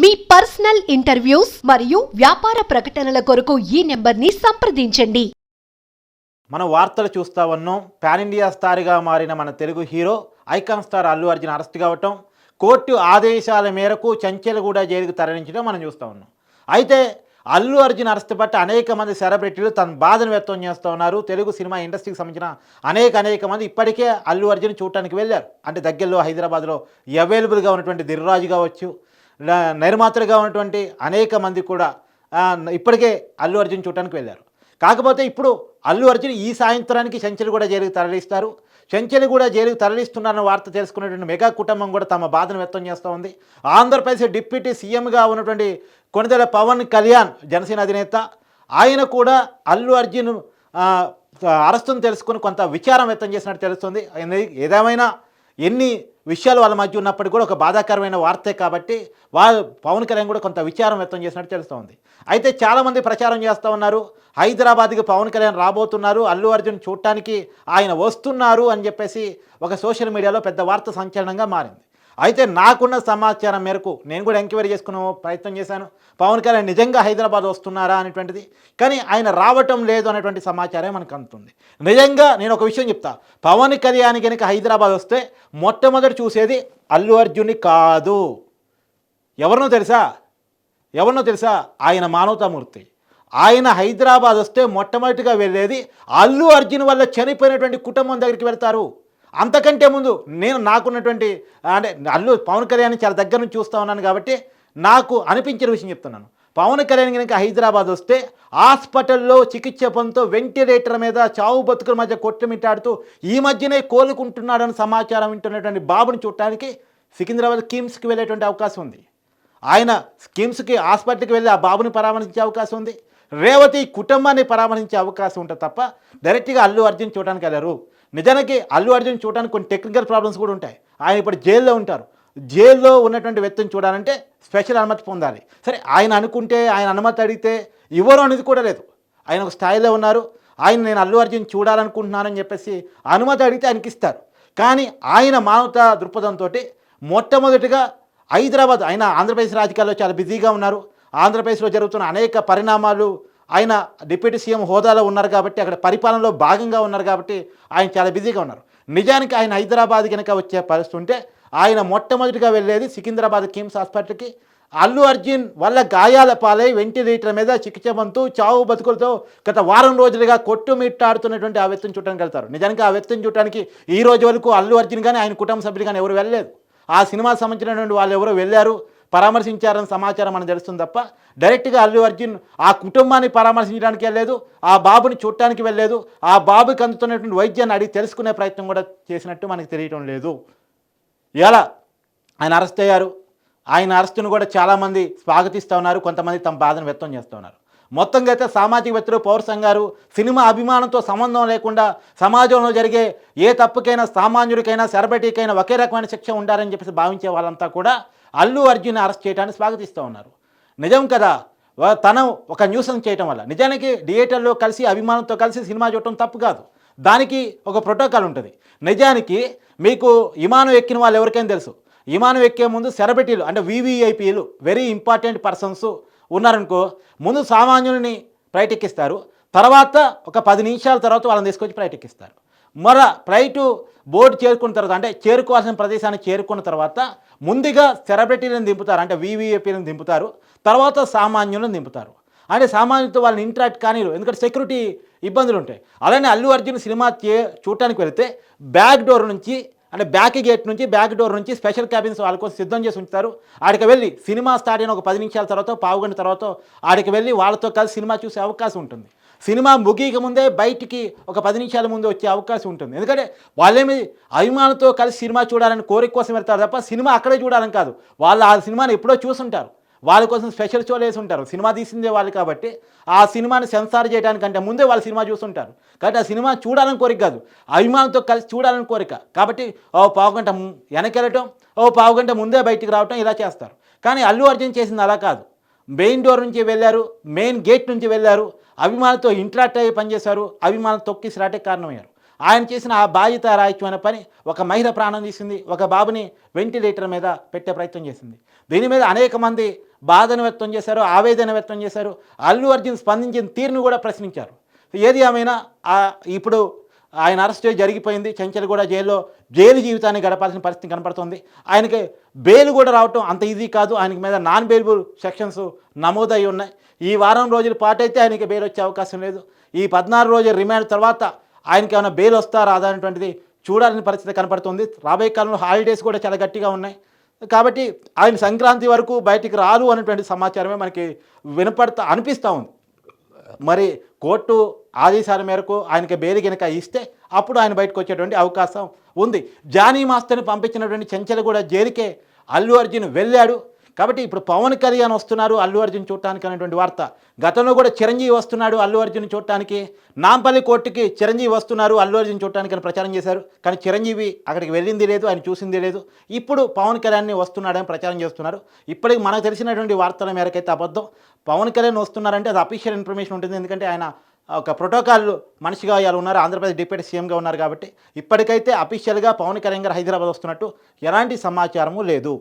మీ personal interviews మరియు వ్యాపార ప్రకటనల కొరకు ఈ నెంబర్ని సంప్రదించండి. మనం వార్తలు చూస్తా ఉన్నాం. పాన్ ఇండియా స్టార్గా మారిన మన Telugu hero icon star Allu Arjun arrest కావటం కోర్టు ఆదేశాల మేరకు చంచెలగూడ జైలుకు తరలించడం మనం చూస్తూ ఉన్నాం. అయితే అల్లు అర్జున్ అరెస్ట్ పట్ల అనేక మంది సెలబ్రిటీలు తన బాధను వ్యక్తం చేస్తూ ఉన్నారు. తెలుగు సినిమా ఇండస్ట్రీకి సంబంధించిన అనేక అనేక మంది ఇప్పటికే అల్లు అర్జున్ చూడటానికి వెళ్ళారు. అంటే దగ్గరలో హైదరాబాద్లో అవైలబుల్గా ఉన్నటువంటి దిర్రాజు కావచ్చు నిర్మాతలుగా ఉన్నటువంటి అనేక మంది కూడా ఇప్పటికే అల్లు అర్జున్ చూడటానికి వెళ్ళారు. కాకపోతే ఇప్పుడు అల్లు అర్జున్ ఈ సాయంత్రానికి కూడా జైలుకు తరలిస్తారు. కూడా జైలుకు తరలిస్తున్నారన్న వార్త తెలుసుకున్నటువంటి మెగా కుటుంబం కూడా తమ బాధను వ్యక్తం చేస్తూ ఉంది. ఆంధ్రప్రదేశ్ డిప్యూటీ సీఎంగా ఉన్నటువంటి కొనిదెల పవన్ కళ్యాణ్ జనసేన అధినేత ఆయన కూడా అల్లు అర్జున్ అరెస్టును తెలుసుకుని కొంత విచారం వ్యక్తం చేసినట్టు తెలుస్తుంది. ఏదేమైనా ఎన్ని విషయాలు వాళ్ళ మధ్య ఉన్నప్పటికీ కూడా ఒక బాధాకరమైన వార్తే కాబట్టి వాళ్ళు పవన్ కళ్యాణ్ కూడా కొంత విచారం వ్యక్తం చేసినట్టు తెలుస్తోంది అయితే చాలామంది ప్రచారం చేస్తూ ఉన్నారు. హైదరాబాద్కి పవన్ కళ్యాణ్ రాబోతున్నారు. అల్లు అర్జున్ చూడటానికి ఆయన వస్తున్నారు అని చెప్పేసి ఒక సోషల్ మీడియాలో పెద్ద వార్త సంచలనంగా మారింది. అయితే నాకున్న సమాచారం మేరకు నేను కూడా ఎంక్వైరీ చేసుకునే ప్రయత్నం చేశాను. పవన్ కళ్యాణ్ నిజంగా హైదరాబాద్ వస్తున్నారా అనేటువంటిది. కానీ ఆయన రావటం లేదు అనేటువంటి సమాచారం మనకు అందుతుంది. నిజంగా నేను ఒక విషయం చెప్తా. పవన్ కళ్యాణ్ కనుక హైదరాబాద్ వస్తే మొట్టమొదటి చూసేది అల్లు అర్జున్ని కాదు. ఎవరినో తెలుసా? ఎవరినో తెలుసా? ఆయన మానవతామూర్తి. ఆయన హైదరాబాద్ వస్తే మొట్టమొదటిగా వెళ్ళేది అల్లు అర్జున్ వల్ల చనిపోయినటువంటి కుటుంబం దగ్గరికి వెళ్తారు. అంతకంటే ముందు నేను నాకున్నటువంటి అంటే అల్లు పవన్ కళ్యాణ్ చాలా దగ్గర నుంచి చూస్తూ ఉన్నాను కాబట్టి నాకు అనిపించిన విషయం చెప్తున్నాను. పవన్ కళ్యాణ్ కనుక హైదరాబాద్ వస్తే హాస్పిటల్లో చికిత్స పొందుతూ వెంటిలేటర్ మీద చావు బతుకుల మధ్య కొట్టుమిట్టాడుతూ ఈ మధ్యనే కోలుకుంటున్నాడని సమాచారం వింటున్నటువంటి బాబుని చూడటానికి సికింద్రాబాద్ కిమ్స్కి వెళ్ళేటువంటి అవకాశం ఉంది. ఆయన స్కిమ్స్కి హాస్పిటల్కి వెళ్ళి ఆ బాబుని పరామర్శించే అవకాశం ఉంది. రేవతి కుటుంబాన్ని పరామర్శించే అవకాశం ఉంటుంది తప్ప డైరెక్ట్గా అల్లు అర్జున్ చూడడానికి వెళ్ళారు. నిజానికి అల్లు అర్జున్ చూడడానికి కొన్ని టెక్నికల్ ప్రాబ్లమ్స్ కూడా ఉంటాయి. ఆయన ఇప్పుడు జైల్లో ఉంటారు. జైల్లో ఉన్నటువంటి వ్యక్తిని చూడాలంటే స్పెషల్ అనుమతి పొందాలి. సరే ఆయన అనుకుంటే ఆయన అనుమతి అడిగితే ఇవ్వరు అనేది కూడా లేదు. ఆయన ఒక స్థాయిలో ఉన్నారు. ఆయన నేను అల్లు అర్జున్ చూడాలనుకుంటున్నానని చెప్పేసి అనుమతి అడిగితే ఆయనకి ఇస్తారు. కానీ ఆయన మానవతా దృక్పథంతో మొట్టమొదటిగా హైదరాబాద్ ఆయన ఆంధ్రప్రదేశ్ రాజకీయాల్లో చాలా బిజీగా ఉన్నారు. ఆంధ్రప్రదేశ్లో జరుగుతున్న అనేక పరిణామాలు ఆయన డిప్యూటీ సీఎం హోదాలో ఉన్నారు కాబట్టి అక్కడ పరిపాలనలో భాగంగా ఉన్నారు కాబట్టి ఆయన చాలా బిజీగా ఉన్నారు. నిజానికి ఆయన హైదరాబాద్ కనుక వచ్చే పరిస్థితి ఉంటే ఆయన మొట్టమొదటిగా వెళ్ళేది సికింద్రాబాద్ కిమ్స్ హాస్పిటల్కి. అల్లు అర్జున్ వల్ల గాయాల పాలై వెంటిలేటర్ మీద చికిత్స పొందుతూ చావు బతుకులతో గత వారం రోజులుగా కొట్టుమిట్టాడుతున్నటువంటి ఆ వ్యక్తిని చూడడానికి వెళ్తారు. నిజానికి ఆ వ్యక్తిని చూడడానికి ఈ రోజు వరకు అల్లు అర్జున్ కానీ ఆయన కుటుంబ సభ్యులు కానీ ఎవరు వెళ్ళలేదు. ఆ సినిమా సంబంధించినటువంటి వాళ్ళు ఎవరో వెళ్ళారు? పరామర్శించారని సమాచారం మనకు తెలుస్తుంది తప్ప డైరెక్ట్గా అల్లు అర్జున్ ఆ కుటుంబాన్ని పరామర్శించడానికి వెళ్ళలేదు ఆ బాబుని చూడటానికి వెళ్ళలేదు ఆ బాబుకి అందుతున్నటువంటి వైద్యాన్ని అడిగి తెలుసుకునే ప్రయత్నం కూడా చేసినట్టు మనకు తెలియటం లేదు. ఇలా ఆయన అరెస్ట్ అయ్యారు. ఆయన అరెస్టును కూడా చాలామంది స్వాగతిస్తూ ఉన్నారు. కొంతమంది తమ బాధను వ్యక్తం చేస్తూ ఉన్నారు. మొత్తంగా అయితే సామాజికవేత్తలు పౌర సంఘాలు సినిమా అభిమానంతో సంబంధం లేకుండా సమాజంలో జరిగే ఏ తప్పుకైనా సామాన్యుడికైనా సెలబ్రిటీకైనా ఒకే రకమైన శిక్ష ఉండాలని చెప్పేసి భావించే వాళ్ళంతా కూడా అల్లు అర్జున్ అరెస్ట్ చేయడాన్ని స్వాగతిస్తూ ఉన్నారు. నిజం కదా తన తను ఒక న్యూసెన్స్ చేయటం వల్ల. నిజానికి థియేటర్లో కలిసి అభిమానంతో కలిసి సినిమా చూడటం తప్పు కాదు. దానికి ఒక ప్రోటోకాల్ ఉంటుంది. నిజానికి మీకు విమానం ఎక్కిన వాళ్ళు ఎవరికైనా తెలుసు. విమానం ఎక్కే ముందు సెరబిటీలు అంటే వివిఐపీలు వెరీ ఇంపార్టెంట్ పర్సన్స్ ఉన్నారనుకో ముందు సామాన్యుల్ని ప్రయటెక్కిస్తారు తర్వాత ఒక పది నిమిషాల తర్వాత వాళ్ళని తీసుకొచ్చి ఫ్లైట్ మర ఫ్లైటు బోర్డు చేరుకున్న తర్వాత అంటే చేరుకోవాల్సిన ప్రదేశాన్ని చేరుకున్న తర్వాత ముందుగా సెలబ్రిటీలను దింపుతారు అంటే వీవీఐపీలను దింపుతారు తర్వాత సామాన్యులను దింపుతారు. అంటే సామాన్యులతో వాళ్ళని ఇంటరాక్ట్ కానీ ఎందుకంటే సెక్యూరిటీ ఇబ్బందులు ఉంటాయి అలానే అల్లు అర్జున్ సినిమా చే చూడటానికి వెళితే బ్యాక్ డోర్ నుంచి అంటే బ్యాక్ గేట్ నుంచి బ్యాక్ డోర్ నుంచి స్పెషల్ క్యాబిన్స్ వాళ్ళ కోసం సిద్ధం చేసి ఉంచుతారు. ఆడికి వెళ్ళి సినిమా స్టార్ట్ అయిన ఒక పది నిమిషాల తర్వాత పావు గంట తర్వాత ఆడికి వెళ్ళి వాళ్ళతో కలిసి సినిమా చూసే అవకాశం ఉంటుంది. సినిమా ముగియక ముందే బయటికి ఒక పది నిమిషాల ముందు వచ్చే అవకాశం ఉంటుంది. ఎందుకంటే వాళ్ళేమి అభిమానులతో కలిసి సినిమా చూడాలని కోరిక కోసం వెళ్తారు తప్ప సినిమా అక్కడే చూడాలని కాదు. వాళ్ళు ఆ సినిమాని ఎప్పుడో చూసుంటారు. వాళ్ళ కోసం స్పెషల్ షోలు వేసి ఉంటారు సినిమా తీసిందే వాళ్ళు కాబట్టి ఆ సినిమాని సెన్సార్ చేయడానికంటే ముందే వాళ్ళు సినిమా చూస్తుంటారు కాబట్టి ఆ సినిమా చూడాలని కోరిక కాదు. అభిమానులతో కలిసి చూడాలని కోరిక. కాబట్టి ఓ పావుగంట వెనకెళ్ళటం ఓ పావుగంట ముందే బయటికి రావటం ఇలా చేస్తారు. కానీ అల్లు అర్జున్ చేసింది అలా కాదు. మెయిన్ డోర్ నుంచి వెళ్ళారు మెయిన్ గేట్ నుంచి వెళ్ళారు అభిమానులతో ఇంట్రాక్ట్ అయ్యి పనిచేశారు అభిమానులు తొక్కి రాటే కారణమయ్యారు. ఆయన చేసిన ఆ బాధ్యత రాహిత్యమైన పని ఒక మహిళ ప్రాణం తీసింది ఒక బాబుని వెంటిలేటర్ మీద పెట్టే ప్రయత్నం చేసింది. దీని మీద అనేక మంది బాధను వ్యక్తం చేశారు ఆవేదన వ్యక్తం చేశారు అల్లు అర్జున్ స్పందించిన తీరును కూడా ప్రశ్నించారు. ఏది ఏమైనా ఇప్పుడు ఆయన అరెస్ట్ జరిగిపోయింది. చెంచల్గూడ జైల్లో జైలు జీవితాన్ని గడపాల్సిన పరిస్థితి కనపడుతుంది. ఆయనకి బెయిల్ కూడా రావటం అంత ఈజీ కాదు. ఆయనకి మీద నాన్ బెయిల్బుల్ సెక్షన్స్ నమోదై ఉన్నాయి. ఈ వారం రోజుల పాటైతే ఆయనకి బెయిల్ వచ్చే అవకాశం లేదు. ఈ పద్నాలుగు రోజుల రిమాండ్ తర్వాత ఆయనకి ఏమైనా బెయిల్ వస్తారా అనేటువంటిది చూడాలని పరిస్థితి కనపడుతుంది. రాబోయే కాలంలో హాలిడేస్ కూడా చాలా గట్టిగా ఉన్నాయి. కాబట్టి ఆయన సంక్రాంతి వరకు బయటికి రారు అనేటువంటి సమాచారమే మనకి వినపడతా అనిపిస్తూ ఉంది. మరి కోర్టు ఆదేశాల మేరకు ఆయనకి బెయిల్ కనుక ఇస్తే అప్పుడు ఆయన బయటకు వచ్చేటువంటి అవకాశం ఉంది. జానీ మాస్టర్ని పంపించినటువంటి చెంచలగూడ జైలుకే. అల్లు అర్జున్ వెళ్ళాడు. కాబట్టి ఇప్పుడు పవన్ కళ్యాణ్ వస్తున్నారు అల్లు అర్జున్ చూడటానికి అనేటువంటి వార్త. గతంలో కూడా చిరంజీవి వస్తున్నాడు అల్లు అర్జున్ చూడటానికి. నాంపల్లి కోర్టుకి చిరంజీవి వస్తున్నారు అల్లు అర్జున్ చూడటానికి అని ప్రచారం చేశారు. కానీ చిరంజీవి అక్కడికి వెళ్ళింది లేదు ఆయన చూసింది లేదు. ఇప్పుడు పవన్ కళ్యాణ్ని వస్తున్నాడని ప్రచారం చేస్తున్నారు. ఇప్పటికి మనకు తెలిసినటువంటి వార్తల మేరకైతే అబద్ధం. పవన్ కళ్యాణ్ వస్తున్నారంటే అది అఫీషియల్ ఇన్ఫర్మేషన్ ఉంటుంది. ఎందుకంటే ఆయన ఒక ప్రోటోకాల్ మనిషిగా ఇవాళ ఉన్నారు. ఆంధ్రప్రదేశ్ డిప్యూటీ సీఎంగా ఉన్నారు కాబట్టి ఇప్పటికైతే అఫీషియల్గా పవన్ కళ్యాణ్ గారు హైదరాబాద్ వస్తున్నట్టు ఎలాంటి సమాచారము లేదు.